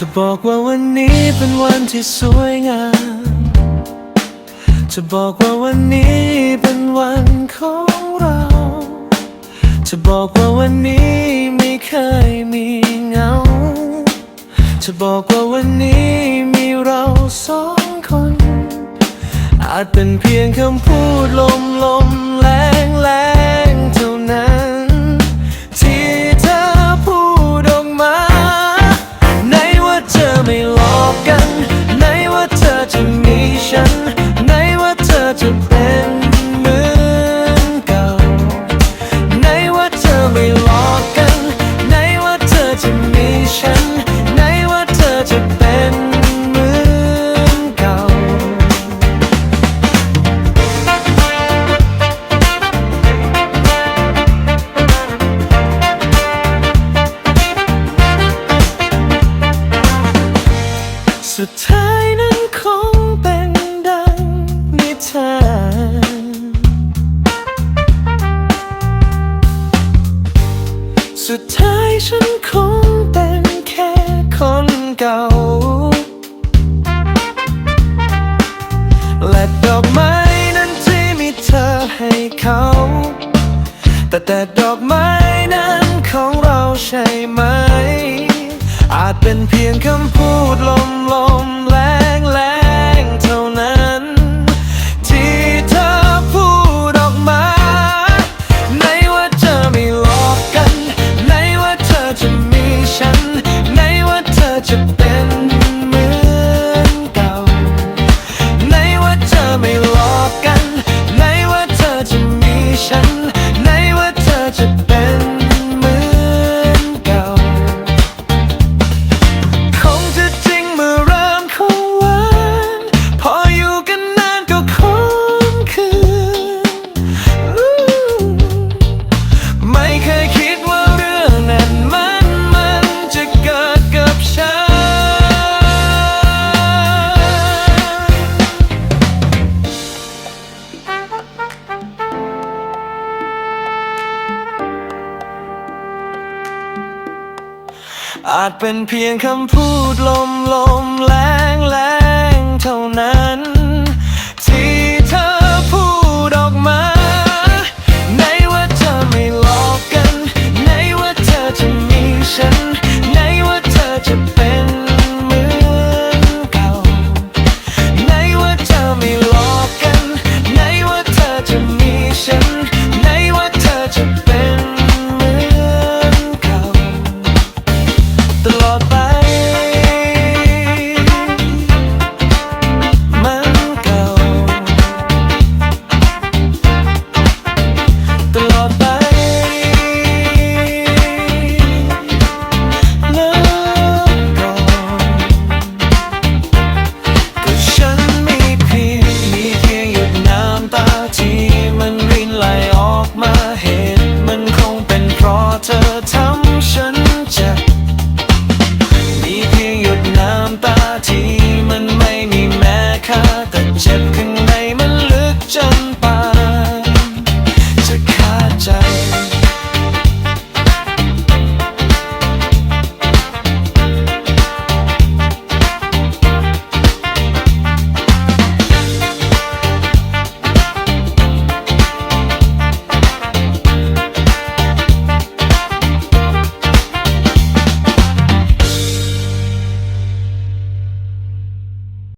จะบอกว่าวันนี้เป็นวันที่สวยงาม จะบอกว่าวันนี้เป็นวันของเรา จะบอกว่าวันนี้ไม่เคยมีเงา จะบอกว่าวันนี้มีเราสองคน อาจเป็นเพียงคำพูดลมล ว่าเธอไม่หลอกกันไหนว่าเธอจะมีฉัน ท้ายนั้นคงเป็นดังนิทานสุดท้ายฉันคงเป็นแค่คนเก่า และดอกไม้นั้นที่มีเธอให้เขา แต่แต่ดอกไม้นั้นของเราใช่ไหม อาจเป็นเพียงคำ ว่า อาจเป็นเพียงคำพูดลมลมแรงแรงเท่านั้น